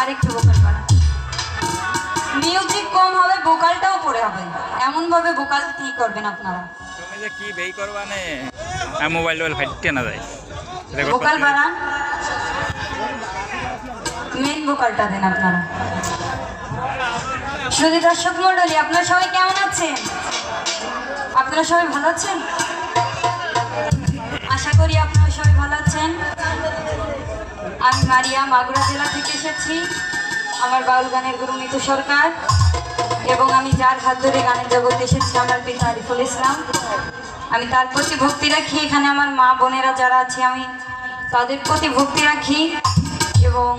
আরেকটু ভোকাল বাড়া। মিউজিক কম হবে ভোকালটাও পড়ে হবে। এমন ভাবে ভোকাল ঠিক করবেন আপনারা? তুমি যে কি বেই করবা নে? মোবাইল টোবাইল ফাইটতে না যায় ভোকাল বাড়ান। মেন ভোকালটা দেন আপনারা। শুধু দর্শক মন্ডলী আপনারা সবাই কেমন আছেন? আপনারা সবাই ভালো আছেন? আশা করি আপনারা সবাই ভালো আছেন। আমি মারিয়া মাগুরা জেলা থেকে এসেছি। আমার বাউল গানের গুরু মিতু সরকার এবং আমি যার হাত ধরে গানের জগতে এসেছি, আমার পিতা আরিফুল ইসলাম। আমি তার প্রতি ভক্তি রাখি। এখানে আমার মা বোনেরা যারা আছে, আমি তাদের প্রতি ভক্তি রাখি। এবং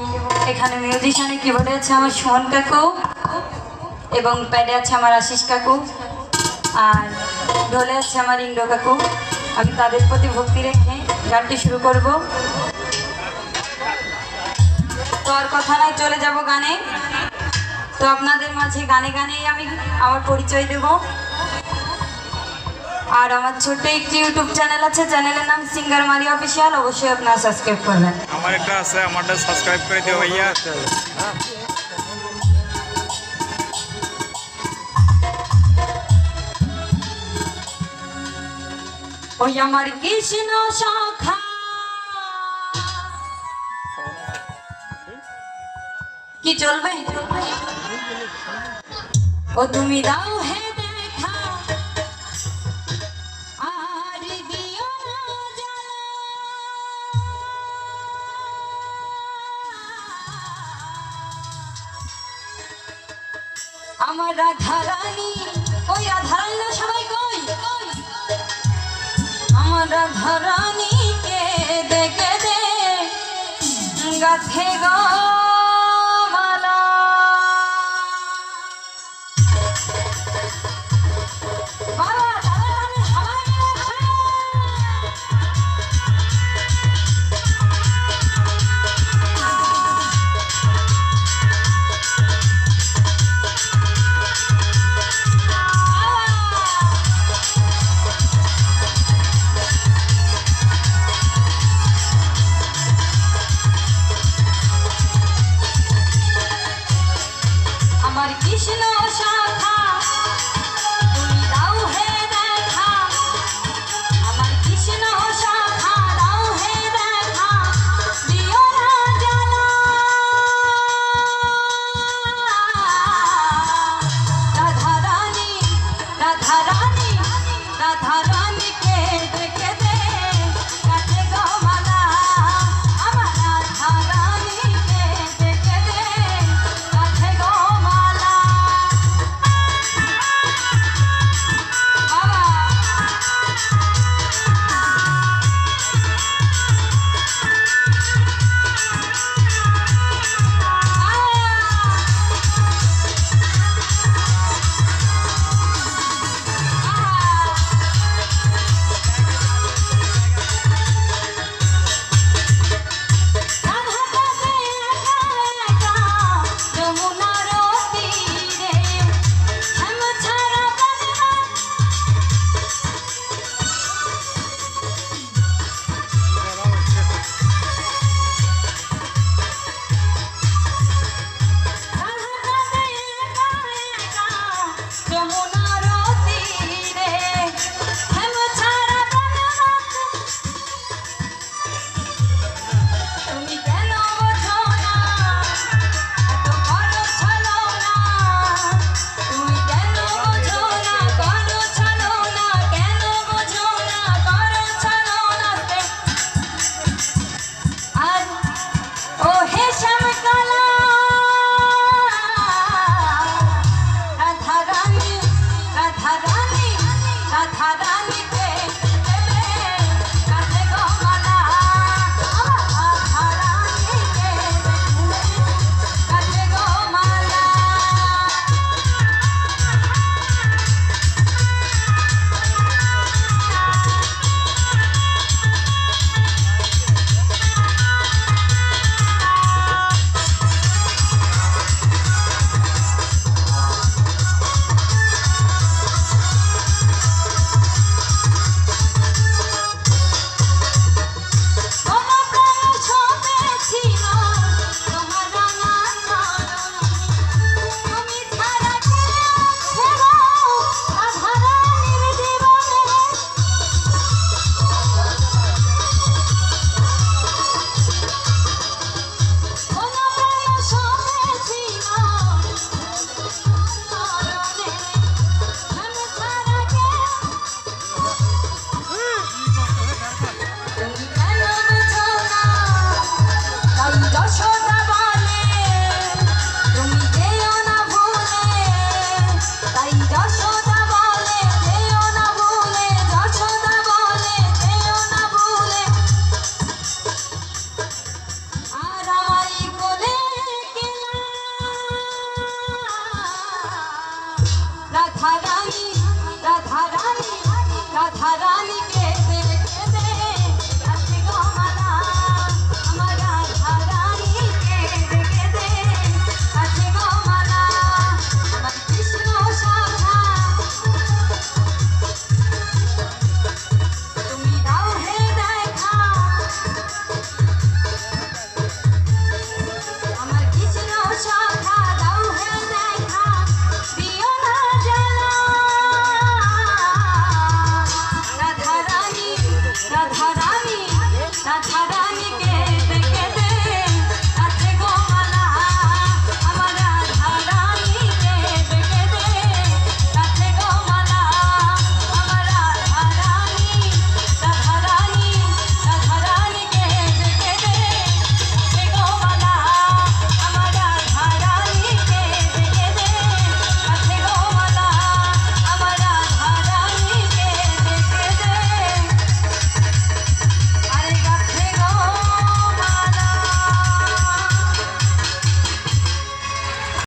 এখানে মিউজিশিয়ানে কিবোর্ডে আছে আমার সোহন কাকু এবং প্যাডে আছে আমার আশিস কাকু। আর ঢোলে আছে আমার ইন্দ্র কাকু। আমি তাদের প্রতি ভক্তি রেখে গানটি শুরু করব। তো আর কথা নয় চলে যাব গানে। তো আপনাদের মাঝে গানে গানেই আমি আমার পরিচয় দেব। আর আমার ছোট্ট একটি ইউটিউব চ্যানেল আছে চ্যানেলের নাম সিঙ্গার মারি অফিসিয়াল অবশ্যই আপনারা সাবস্ক্রাইব করবেন। আমার একটা আছে আমারটা সাবস্ক্রাইব করে দিও ভাইয়া। ওই আমার কৃষ্ণ কি চলবে? ও তুমি দাও হে। আমার রাধা রানী, ওই রাধা না সবাই কই? আমার রাধা রানীকে দেখে দে, গাথে গা राधा रानी राधा रानी के